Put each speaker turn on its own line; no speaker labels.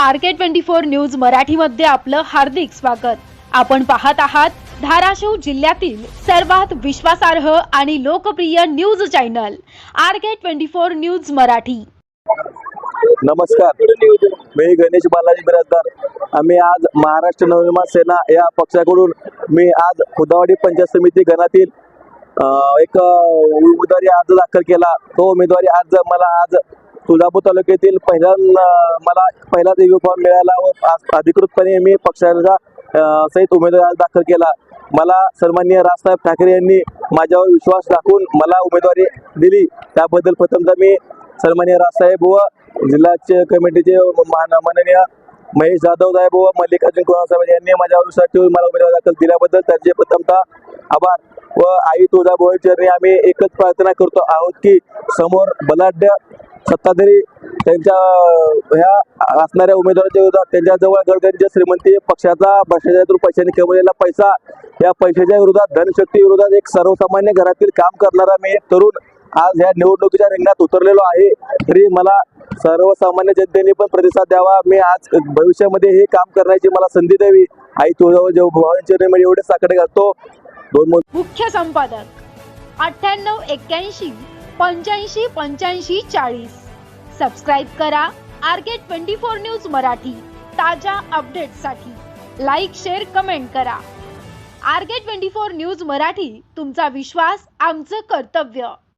R K twenty four news मराठीमध्ये आपलं हार्दिक स्वागत. आपण पाहत आहात धाराशिव जिल्ह्यातील सर्वात विश्वासार्ह आणि लोकप्रिय news channel R K twenty four news Marathi.
नमस्कार. मी गणेश बालाजी बिराजदार. आम्ही आज महाराष्ट्र नवनिर्माण सेना या पक्षाकडून मी आज खुदावाडी पंचायत समिती गणातील एक उमेदवारी अर्ज दाखल केला. तो उमेदवारी अर्ज मला आज तुळजापूर तालुक्यातील पहिल्या मला पहिलाच रिव्ह्यू मिळाला व आज अधिकृतपणे मी पक्षाचा सहित उमेदवार दाखल केला. मला सन्माननीय राजसाहेब ठाकरे यांनी माझ्यावर विश्वास दाखवून मला उमेदवारी दिली. त्याबद्दल प्रथमतः मी सन्माननीय राजसाहेब व जिल्हाचे कमिटीचे मान- माननीय महेश जाधव साहेब व मल्लिकार्जुन कुमार यांनी माझ्यावर विश्वास ठेवून मला उमेदवार दाखल दिल्याबद्दल त्यांचे प्रथमतः आभार व आई तुळजाभवानी आम्ही एकच प्रार्थना करतो आहोत की समोर बलाढ्य सत्ताधारी त्यांच्या ह्या असणाऱ्या उमेदवाराच्या विरोधात त्यांच्याजवळ गडकरींच्या श्रीमंती पक्षाचा भ्रष्टाचारातून पैशाने कमवलेला पैसा या पैशाच्या विरोधात धनशक्ती विरोधात एक सर्वसामान्य घरातील काम करणारा मी एक तरुण आज ह्या निवडणुकीच्या रिंगणात उतरलेलो आहे. तरी मला सर्वसामान्य जनतेने पण प्रतिसाद द्यावा. मी आज भविष्यामध्ये हे काम करण्याची मला संधी द्यावी. आई तुळजाभवानी एवढे साकडे घालतो. दोन
मुख्य संपादक अठ्ठ्याण्णव एक्क्याऐंशी पंच्याऐंशी पंच्याऐंशी चाळीस. सबस्क्राईब करा. R K twenty four news Marathi. ताज्या अपडेटसाठी लाईक शेअर कमेंट करा. R K twenty four news Marathi तुमचा विश्वास आमचं कर्तव्य.